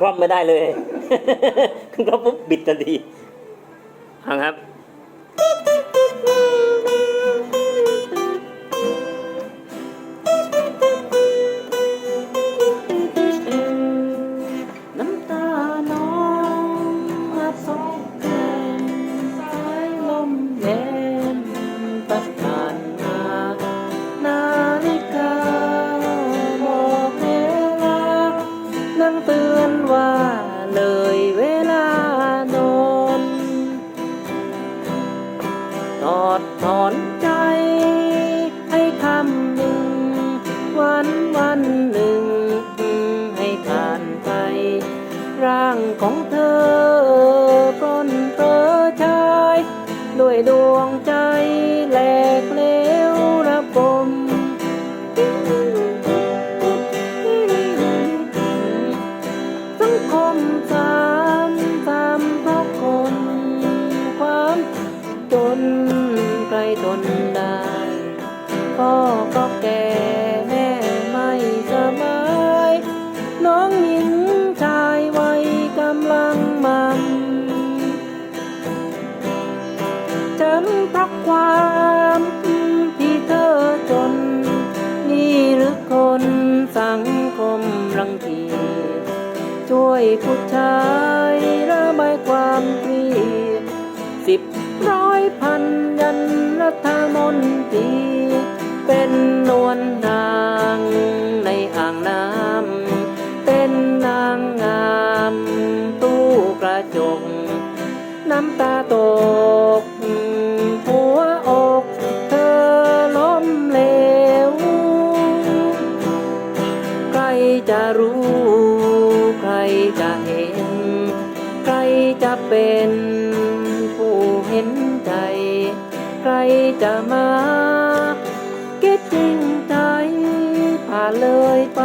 คล่อมไม่ได้เลย ขึ้นคล่อมปุ๊บบิดทันทีครับ นวันหนึ่ง ให้ผ่านไป ร่างของเธอปล้นเปรอชาย ด้วยดวงใจแหลกเลวระบมสังคมสามสามเพราะคนความจนใครทนได้พ่อก็แก่ นเพราะความที่เธอจน นี่หรือคนสังคมรังเกียจช่วยผู้ชายระบายความเครียดสิบร้อยพันยันรัฐมนตรีเป็นนวลนางในอ่างน้ำเป็นนางงามตู้กระจก น้ำตาตก จะเป็นผู้เห็นใจ ใครจะมา คิดจริงใจผ่านเลยไป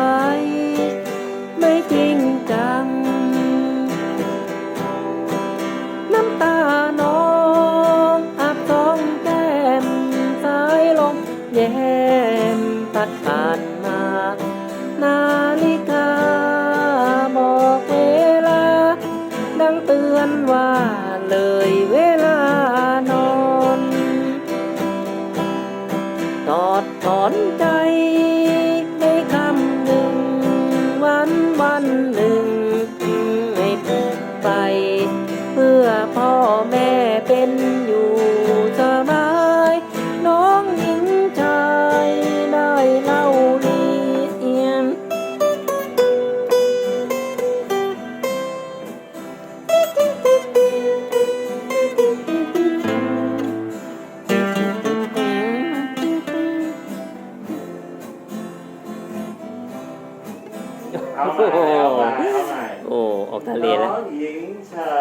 เอาใหม่เอาใหม่เอาใหม่โอ้ออกทะเลแล้วน้องหญิงชา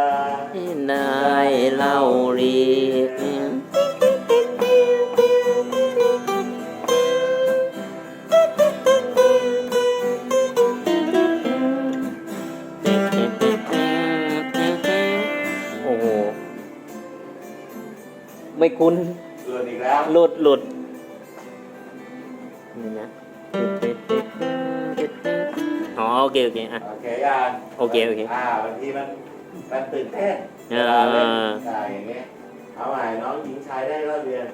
ยนายเล่าเรียนโอ้โหไม่คุ้นหลุดอีกแล้ว หลุดหลุดนี่นะอ๋อ โอเคโอเคอะ โอเคยังโอเคโอเคอ่าบางทีมันมันตื่นเต้นอ่าเวลาเล่นใช่อย่างเงี้ยเอาใหม่น้องหญิงชายได้เล่าเรียน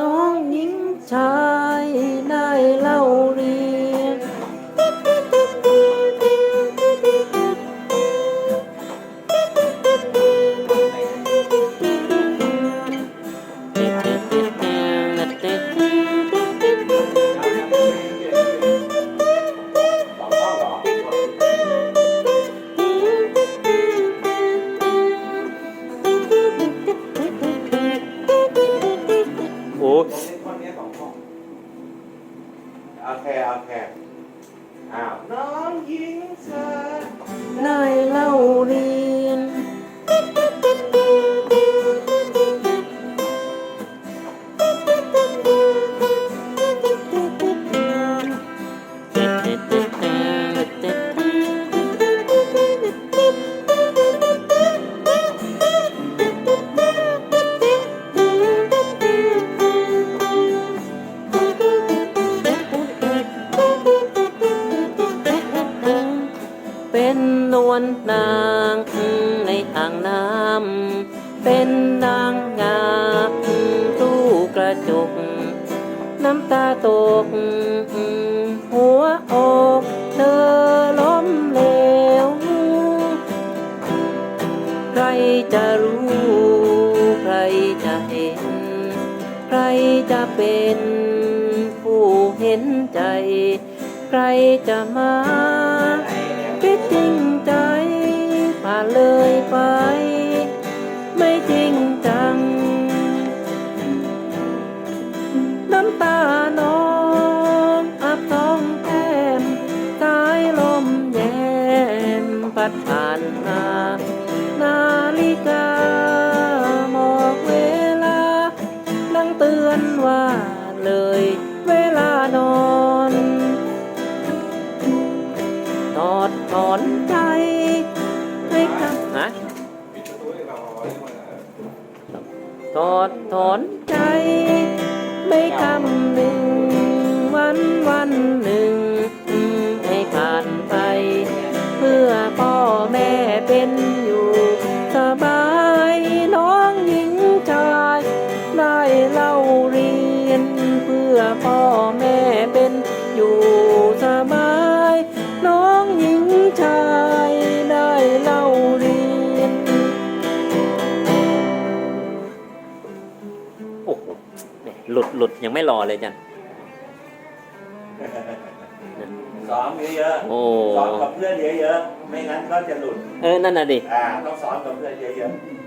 น้องหญิงชายได้เล่าเรียน นนางในอ่างน้ำ เป็นนางงามตู้กระจก น้ำตาตก หัวอกเธอล้มเหลว ใครจะรู้ ใครจะเห็น ใครจะเป็นผู้เห็นใจ ใครจะมา เลยไป ไม่จริงจัง น้ำตาน้องอับท้องแก้มสายลมแยมพัดผ่านมานาฬิกาบอกเวลา ดังเตือนว่าเลย ทอดถอนใจ ไม่คำหนึ่ง วันวันหนึ่ง ให้ผ่านไป เพื่อพ่อแม่ หม่หลุดหลุดยังไม่รอเลยจันซ้อมเยอะโอ้ๆซ้อมกับเพื่อนเยอะๆ ไม่งั้นก็จะหลุด เออ นั่นน่ะดิ อ่า ต้องซ้อมกับเพื่อนเยอะๆ